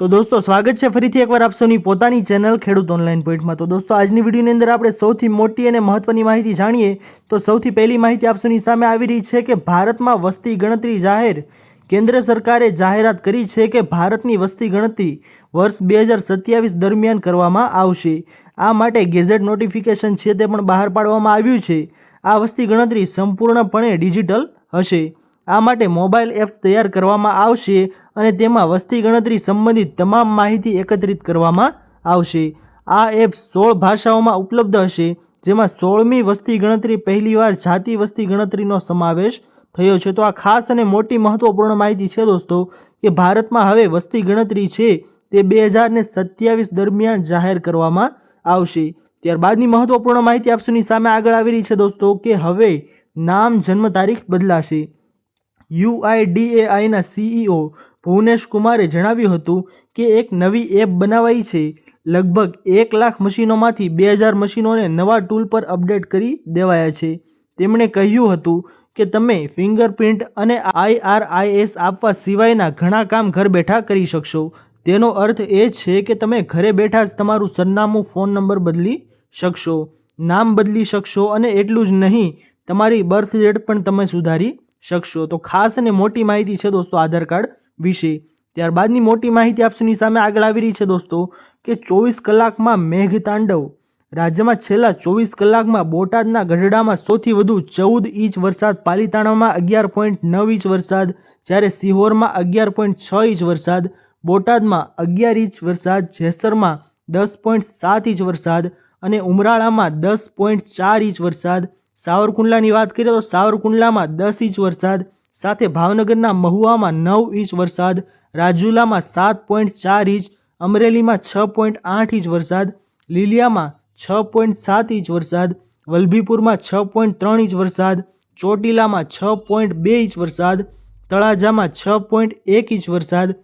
તો દોસ્તો, સ્વાગત છે ફરીથી એકવાર આપ પોતાની ચેનલ ખેડૂત ઓનલાઈન પોઈન્ટમાં. તો દોસ્તો, આજની વિડીયોની અંદર આપણે સૌથી મોટી અને મહત્વની માહિતી જાણીએ, તો સૌથી પહેલી માહિતી આપ સામે આવી રહી છે કે ભારતમાં વસ્તી ગણતરી જાહેર કેન્દ્ર સરકારે જાહેરાત કરી છે કે ભારતની વસ્તી ગણતરી વર્ષ બે હજાર સત્યાવીસ દરમિયાન કરવામાં આવશે. આ માટે ગેઝેટ નોટિફિકેશન છે તે પણ બહાર પાડવામાં આવ્યું છે. આ વસ્તી ગણતરી સંપૂર્ણપણે ડિજિટલ હશે. આ માટે મોબાઈલ એપ્સ તૈયાર કરવામાં આવશે. અને તેમાં વસ્તી ગણતરી સંબંધિત તમામ માહિતી એકત્રિત કરવામાં આવશે. આ એપ્સ સોળ ભાષાઓમાં ઉપલબ્ધ હશે, જેમાં સોળમી વસ્તી ગણતરી, પહેલીવાર જાતિ વસ્તી ગણતરીનો સમાવેશ થયો છે. તો આ ખાસ અને મોટી મહત્વપૂર્ણ માહિતી છે દોસ્તો, કે ભારતમાં હવે વસ્તી ગણતરી છે તે બે હજાર ને સત્યાવીસ દરમિયાન જાહેર કરવામાં આવશે. ત્યારબાદની મહત્વપૂર્ણ માહિતી આપસુની સામે આગળ આવી રહી છે દોસ્તો, કે હવે નામ જન્મ તારીખ બદલાશે. યુઆઈડીએઆઈના સીઈઓ ભુવનેશ કુમારે જણાવ્યું હતું કે એક નવી એપ બનાવાઈ છે. લગભગ એક લાખ મશીનોમાંથી બે હજાર મશીનોને નવા ટૂલ પર અપડેટ કરી દેવાયા છે. તેમણે કહ્યું હતું કે તમે ફિંગરપ્રિન્ટ અને આઈઆરઆઈએસ આપવા સિવાયના ઘણા કામ ઘર બેઠા કરી શકશો. તેનો અર્થ એ છે કે તમે ઘરે બેઠા જ તમારું સરનામું, ફોન નંબર બદલી શકશો, નામ બદલી શકશો અને એટલું જ નહીં, તમારી બર્થ ડેટ પણ તમે સુધારી શકશો. તો ખાસ અને મોટી માહિતી છે દોસ્તો આધાર કાર્ડ. વિશે. ત્યારબાદની મોટી માહિતી આપસુની સામે આગળ આવી રહી છે દોસ્તો, કે ચોવીસ કલાકમાં મેઘતાંડવ. રાજ્યમાં છેલ્લા ચોવીસ કલાકમાં બોટાદના ગઢડામાં સૌથી વધુ ચૌદ ઇંચ વરસાદ, પાલીતાણામાં અગિયાર પોઈન્ટ નવ ઇંચ વરસાદ, જ્યારે સિહોરમાં અગિયાર પોઈન્ટ છ ઇંચ વરસાદ, બોટાદમાં અગિયાર ઇંચ વરસાદ, જેસરમાં દસ પોઈન્ટ સાત ઇંચ વરસાદ અને ઉમરાળામાં દસ પોઈન્ટ ચાર ઇંચ વરસાદ. સાવરકુંડલાની વાત કરીએ તો સાવરકુંડલામાં દસ ઇંચ વરસાદ સાથે ભાવનગરના મહુવામાં નવ ઇંચ વરસાદ, રાજુલામાં સાત પોઈન્ટ ચાર ઇંચ, અમરેલીમાં છ પોઈન્ટ આઠ ઇંચ વરસાદ, લીલિયામાં છ પોઈન્ટ સાત ઇંચ વરસાદ, વલભીપુરમાં છ પોઈન્ટ ત્રણ ઇંચ વરસાદ, ચોટીલામાં છ પોઈન્ટ બે ઇંચ વરસાદ, તળાજામાં છ પોઈન્ટ એક ઇંચ વરસાદ.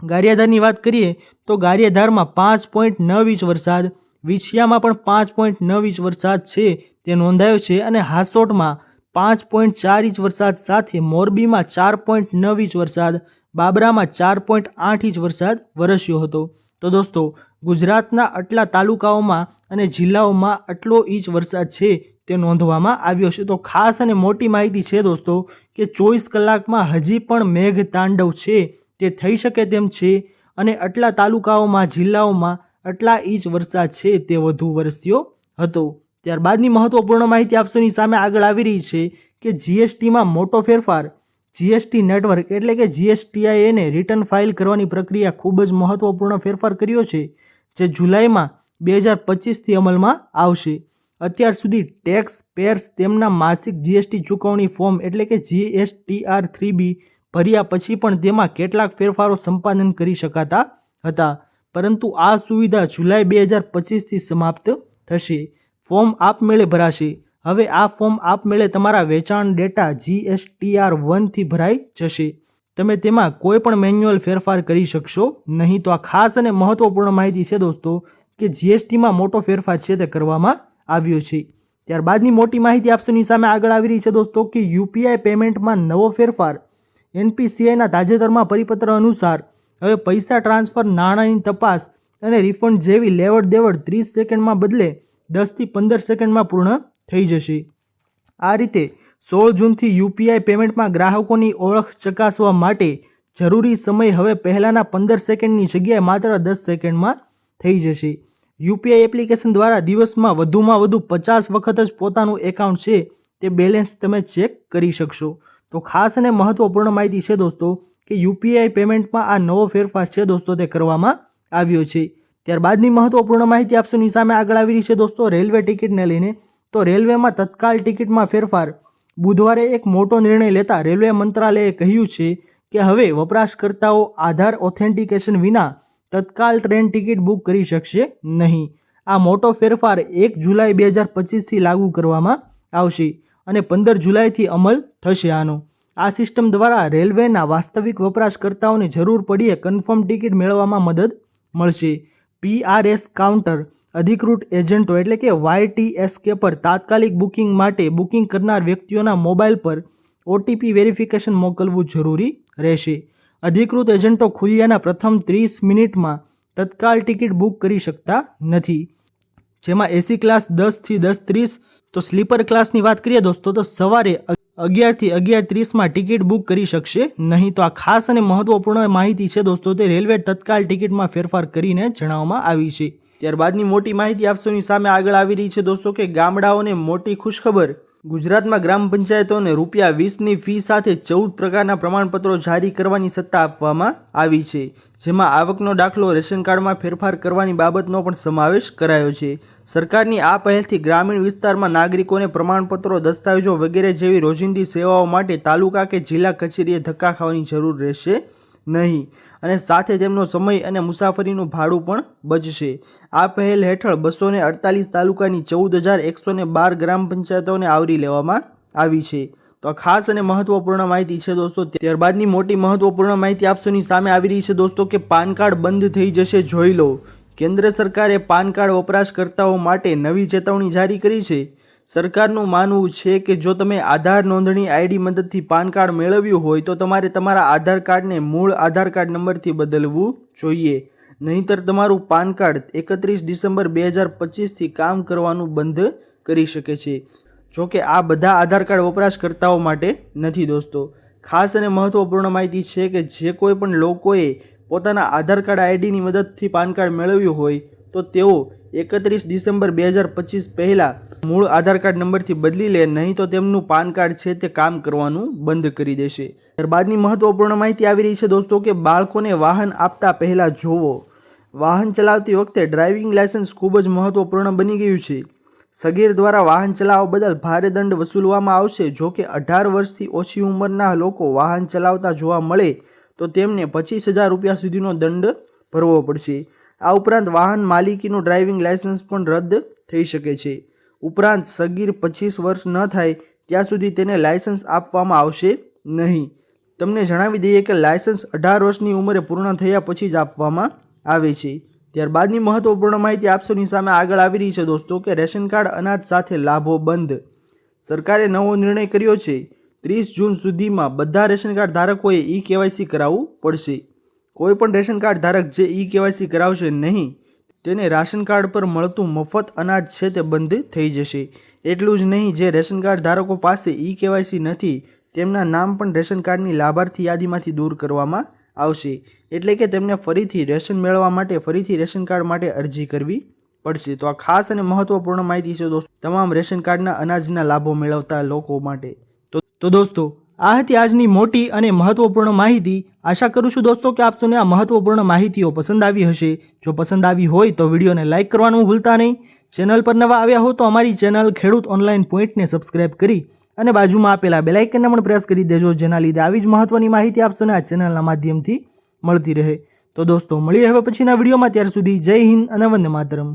ગારિયાધારની વાત કરીએ તો ગારિયાધારમાં પાંચ પોઈન્ટ નવ ઇંચ વરસાદ, વિછિયામાં પણ પાંચ પોઈન્ટ નવ ઇંચ વરસાદ છે તે નોંધાયો છે અને હાસોટમાં પાંચ પોઈન્ટ ચાર ઇંચ વરસાદ સાથે મોરબીમાં ચાર પોઈન્ટ નવ ઇંચ વરસાદ, બાબરામાં ચાર પોઈન્ટ આઠ ઇંચ વરસાદ વરસ્યો હતો. તો દોસ્તો, ગુજરાતના આટલા તાલુકાઓમાં અને જિલ્લાઓમાં આટલો ઇંચ વરસાદ છે તે નોંધવામાં આવ્યો છે. તો ખાસ અને મોટી માહિતી છે દોસ્તો કે ચોવીસ કલાકમાં હજી પણ મેઘ તાંડવ છે, તે થઈ શકે તેમ છે અને આટલા તાલુકાઓમાં, જિલ્લાઓમાં આટલા ઇંચ વરસાદ છે તે વધુ વરસ્યો હતો. ત્યારબાદની મહત્વપૂર્ણ માહિતી આપસોની સામે આગળ આવી રહી છે કે જીએસટીમાં મોટો ફેરફાર, જીએસટી નેટવર્ક એટલે કે જીએસટીઆઈને રિટર્ન ફાઇલ કરવાની પ્રક્રિયા ખૂબ જ મહત્વપૂર્ણ ફેરફાર કર્યો છે, જે જુલાઈમાં બે હજાર પચીસથી અમલમાં આવશે. અત્યાર સુધી ટેક્સ પેર્સ તેમના માસિક જીએસટી ચૂકવણી ફોર્મ એટલે કે જીએસટીઆર થ્રી બી ભર્યા પછી પણ તેમાં કેટલાક ફેરફારો સંપાદન કરી શકાતા હતા, પરંતુ આ સુવિધા જુલાઈ બે હજાર પચીસથી સમાપ્ત થશે. ફોર્મ આપમેળે ભરાશે. હવે આ ફોર્મ આપમેળે તમારા વેચાણ ડેટા જીએસટીઆર વનથી ભરાઈ જશે. તમે તેમાં કોઈ પણ મેન્યુઅલ ફેરફાર કરી શકશો નહીં. તો આ ખાસ અને મહત્વપૂર્ણ માહિતી છે દોસ્તો, કે જીએસટીમાં મોટો ફેરફાર છે તે કરવામાં આવ્યો છે. ત્યારબાદની મોટી માહિતી આપશોની સામે આગળ આવી રહી છે દોસ્તો, કે યુપીઆઈ પેમેન્ટમાં નવો ફેરફાર એનપીસીઆઈના તાજેતરમાં પરિપત્ર અનુસાર, હવે પૈસા ટ્રાન્સફર નાણાંની તપાસ અને રિફંડ જેવી લેવડ દેવડ ત્રીસ સેકન્ડમાં બદલે દસથી પંદર સેકન્ડમાં પૂર્ણ થઈ જશે. આ રીતે સોળ જૂનથી યુપીઆઈ પેમેન્ટમાં ગ્રાહકોની ઓળખ ચકાસવા માટે જરૂરી સમય હવે પહેલાંના પંદર સેકન્ડની જગ્યાએ માત્ર દસ સેકન્ડમાં થઈ જશે. યુપીઆઈ એપ્લિકેશન દ્વારા દિવસમાં વધુમાં વધુ પચાસ વખત જ પોતાનું એકાઉન્ટ છે તે બેલેન્સ તમે ચેક કરી શકશો. તો ખાસ અને મહત્વપૂર્ણ માહિતી છે દોસ્તો કે યુપીઆઈ પેમેન્ટમાં આ નવો ફેરફાર છે દોસ્તો તે કરવામાં આવ્યો છે. ત્યારબાદની મહત્વપૂર્ણ માહિતી આપશોની સામે આગળ આવી રહી છે દોસ્તો, રેલવે ટિકિટને લઈને. તો રેલવેમાં તત્કાલ ટિકિટમાં ફેરફાર. બુધવારે એક મોટો નિર્ણય લેતા રેલવે મંત્રાલયે કહ્યું છે કે હવે વપરાશકર્તાઓ આધાર ઓથેન્ટિકેશન વિના તત્કાલ ટ્રેન ટિકિટ બુક કરી શકશે નહીં. આ મોટો ફેરફાર એક જુલાઈ બે હજાર પચીસથી લાગુ કરવામાં આવશે અને પંદર જુલાઈથી અમલ થશે આનો. આ સિસ્ટમ દ્વારા રેલવેના વાસ્તવિક વપરાશકર્તાઓને જરૂર પડીએ કન્ફર્મ ટિકિટ મેળવવામાં મદદ મળશે. પીઆરએસ કાઉન્ટર અધિકૃત એજન્ટો એટલે કે વાયટીએસકે પર તાત્કાલિક બુકિંગ માટે બુકિંગ કરનાર વ્યક્તિઓના મોબાઈલ પર ઓટીપી વેરિફિકેશન મોકલવું જરૂરી રહેશે. અધિકૃત એજન્ટો ખુલ્યાના પ્રથમ ત્રીસ મિનિટમાં તત્કાલ ટિકિટ બુક કરી શકતા નથી. જેમાં એસી ક્લાસ દસથી દસ ત્રીસ તો સ્લીપર ક્લાસની વાત કરીએ દોસ્તો, તો સવારે અગિયારથી અગિયાર ત્રીસમાં ટિકિટ બુક કરી શકશે. નહીં તો આ ખાસ અને મહત્વપૂર્ણ માહિતી છે દોસ્તો, તે રેલવે તત્કાલ ટિકિટમાં ફેરફાર કરીને જણાવવામાં આવી છે. ત્યારબાદની મોટી માહિતી આપસોની સામે આગળ આવી રહી છે દોસ્તો, કે ગામડાઓને મોટી ખુશખબર. ગુજરાતમાં ગ્રામ પંચાયતોને રૂપિયા વીસની ફી સાથે ચૌદ પ્રકારના પ્રમાણપત્રો જારી કરવાની સત્તા આપવામાં આવી છે. જેમાં આવકનો દાખલો રેશન કાર્ડમાં ફેરફાર કરવાની બાબતનો પણ સમાવેશ કરાયો છે. સરકારની આ પહેલથી ગ્રામીણ વિસ્તારમાં નાગરિકોને પ્રમાણપત્રો, દસ્તાવેજો વગેરે જેવી રોજિંદી સેવાઓ માટે તાલુકા કે જિલ્લા કચેરીએ ધક્કા ખાવાની જરૂર રહેશે નહીં અને સાથે તેમનો સમય અને મુસાફરીનું ભાડું પણ બચશે. આ પહેલ હેઠળ બસો ને અડતાલીસ તાલુકાની ચૌદ હજાર એકસો ને બાર ગ્રામ પંચાયતોને આવરી લેવામાં આવી છે. તો આ ખાસ અને મહત્વપૂર્ણ માહિતી છે દોસ્તો, ત્યારબાદની મોટી મહત્વપૂર્ણ માહિતી આપસોની સામે આવી રહી છે દોસ્તો કે પાન કાર્ડ બંધ થઈ જશે, જોઈ લો. કેન્દ્ર સરકારે પાન કાર્ડ વપરાશકર્તાઓ માટે નવી ચેતવણી જારી કરી છે. સરકારનું માનવું છે કે જો તમે આધાર નોંધણી આઈડી મદદથી પાન કાર્ડ મેળવ્યું હોય તો તમારે તમારા આધાર કાર્ડને મૂળ આધાર કાર્ડ નંબરથી બદલવું જોઈએ. નહીંતર તમારું પાન કાર્ડ એકત્રીસ ડિસેમ્બર બે હજાર પચીસથી કામ કરવાનું બંધ કરી શકે છે. જો કે આ બધા આધાર કાર્ડ વપરાશકર્તાઓ માટે નથી દોસ્તો. ખાસ અને મહત્વપૂર્ણ માહિતી છે કે જે કોઈ પણ લોકોએ પોતાના આધાર કાર્ડ આઈડીની મદદથી પાન કાર્ડ મેળવ્યું હોય તો તેઓ એકત્રીસ ડિસેમ્બર બે હજાર પચીસ પહેલાં મૂળ આધાર કાર્ડ નંબરથી બદલી લે, નહીં તો તેમનું પાન કાર્ડ છે તે કામ કરવાનું બંધ કરી દેશે. ત્યારબાદની મહત્વપૂર્ણ માહિતી આવી રહી છે દોસ્તો કે બાળકોને વાહન આપતા પહેલાં જોવો. વાહન ચલાવતી વખતે ડ્રાઇવિંગ લાયસન્સ ખૂબ જ મહત્વપૂર્ણ બની ગયું છે. સગીર દ્વારા વાહન ચલાવવા બદલ ભારે દંડ વસૂલવામાં આવશે. જો કે અઢાર વર્ષથી ઓછી ઉંમરના લોકો વાહન ચલાવતા જોવા મળે તો તેમને પચીસ હજાર રૂપિયા સુધીનો દંડ ભરવો પડશે. આ ઉપરાંત વાહન માલિકીનું ડ્રાઇવિંગ લાયસન્સ પણ રદ થઈ શકે છે. ઉપરાંત સગીર પચીસ વર્ષ ન થાય ત્યાં સુધી તેને લાયસન્સ આપવામાં આવશે નહીં. તમને જણાવી દઈએ કે લાયસન્સ અઢાર વર્ષની ઉંમરે પૂર્ણ થયા પછી જ આપવામાં આવે છે. ત્યારબાદની મહત્વપૂર્ણ માહિતી આપસોની સામે આગળ આવી રહી છે દોસ્તો કે રેશન કાર્ડ અનાજ સાથે લાભો બંધ. સરકારે નવો નિર્ણય કર્યો છે. ત્રીસ જૂન સુધીમાં બધા રેશન કાર્ડ ધારકોએ ઈ કેવાયસી કરાવવું પડશે. કોઈ પણ રેશન કાર્ડ ધારક જે ઈ કેવાયસી કરાવશે નહીં, તેને રાશન કાર્ડ પર મળતું મફત અનાજ છે તે બંધ થઈ જશે. એટલું જ નહીં, જે રેશન કાર્ડ ધારકો પાસે ઈ કેવાયસી નથી, તેમના નામ પણ રેશન કાર્ડની લાભાર્થી યાદીમાંથી દૂર કરવામાં આવશે. એટલે કે તેમને ફરીથી રેશન મેળવવા માટે ફરીથી રેશન કાર્ડ માટે અરજી કરવી પડશે. તો આ ખાસ અને મહત્વપૂર્ણ માહિતી છે દોસ્તો, તમામ રેશન કાર્ડના અનાજના લાભો મેળવતા લોકો માટે. તો દોસ્તો, આ હતી આજની મોટી અને મહત્વપૂર્ણ માહિતી. આશા કરું છું દોસ્તો કે આપસોને આ મહત્વપૂર્ણ માહિતીઓ પસંદ આવી હશે. જો પસંદ આવી હોય તો વિડીયોને લાઇક કરવાનું ભૂલતા નહીં. ચેનલ પર નવા આવ્યા હો તો અમારી ચેનલ ખેડૂત ઓનલાઈન પોઈન્ટને સબસ્ક્રાઇબ કરી અને બાજુમાં આપેલા બેલાઇકનને પણ પ્રેસ કરી દેજો, જેના લીધે આવી જ મહત્વની માહિતી આપસોને આ ચેનલના માધ્યમથી મળતી રહે. તો દોસ્તો, મળીએ હવે પછીના વિડીયોમાં. ત્યાર સુધી જય હિન્દ અને વંદે માતરમ.